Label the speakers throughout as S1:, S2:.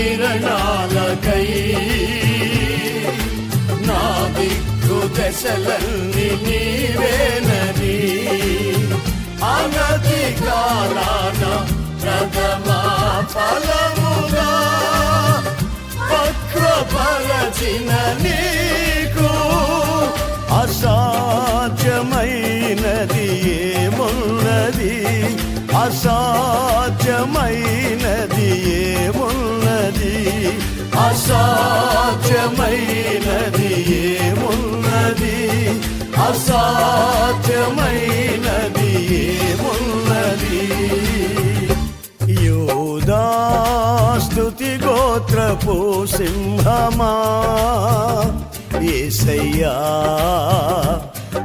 S1: కిరణాలకై నా దిక్కు దశలన్నీ నీవేనని అనతి కాలాన ప్రథమా ఫలముగా పక్వపరచిన నీకు అసాధ్యమైనది ఏమున్నది? అసాధ్యమై అసాధ్యమైనది ఏమున్నది? అసాధ్యమైనది ఏమున్నది? యూదాస్తుతి గోత్రపు సింహమా? ఏసయ్యా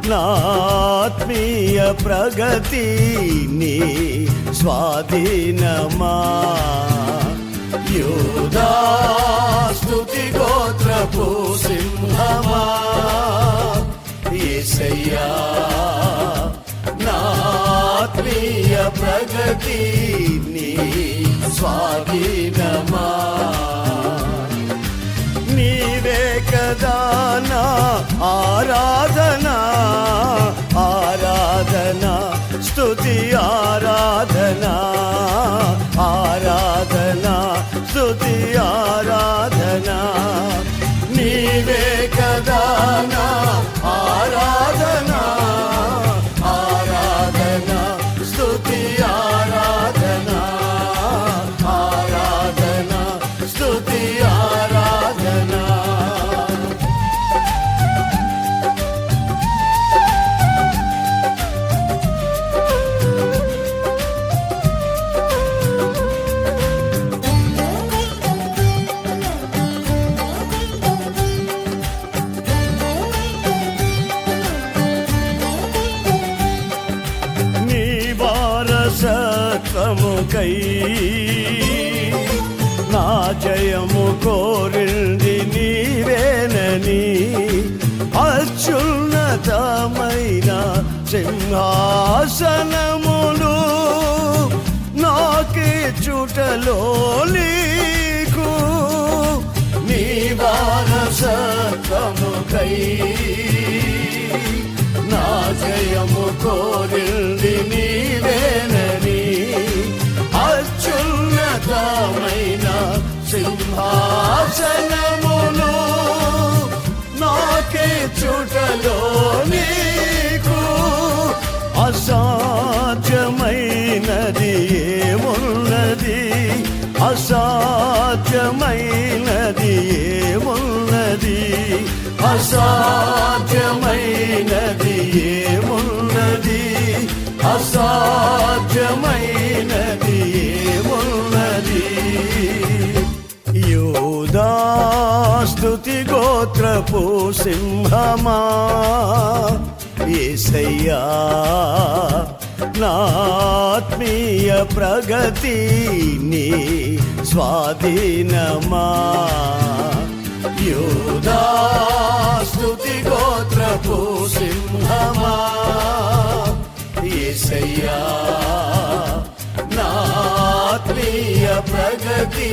S1: నాత్మీయ ప్రగతి నీ స్వాధీనమా? యూదాస్తుతి గోత్రపు సింహమా? ఏసయ్యా నాత్మీయ ప్రగతి నీ స్వాధీనమా? నీవే కదా నా ఆరాధనా ఆరాధన స్తుతి ఆరాధనా ఆ వారసత్వముకై నా జయము కోరింది నీవేనని అత్యున్నతమైన సింహాసనములు నాకే చుటలో నీకు. నీ వారసత్వముకై నా జయము కోరిల్ సింహాసనములు నాకే చుటలో నీకు అసాధ్యమైనది ఏమున్నది? అసాధ్యమైనది ఏమున్నది? అసాధ్యమైనది ఏమున్నది? అసా యూదాస్తుతి గోత్రపు సింహమా? ఏసయ్యా నాత్మీయ ప్రగతి నీ స్వాధీనమా? యూదాస్తుతి గోత్రపు సింహమా? ఏసయ్యా నాత్మీయ ప్రగతి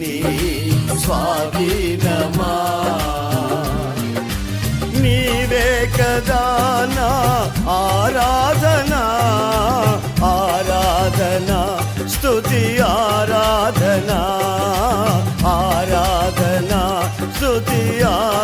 S1: నీ స్వాధీనమా? నీవే కదా నా ఆరాధన ఆరాధన స్తుతి ఆరాధన ఆరాధన స్తుతి ఆరాధన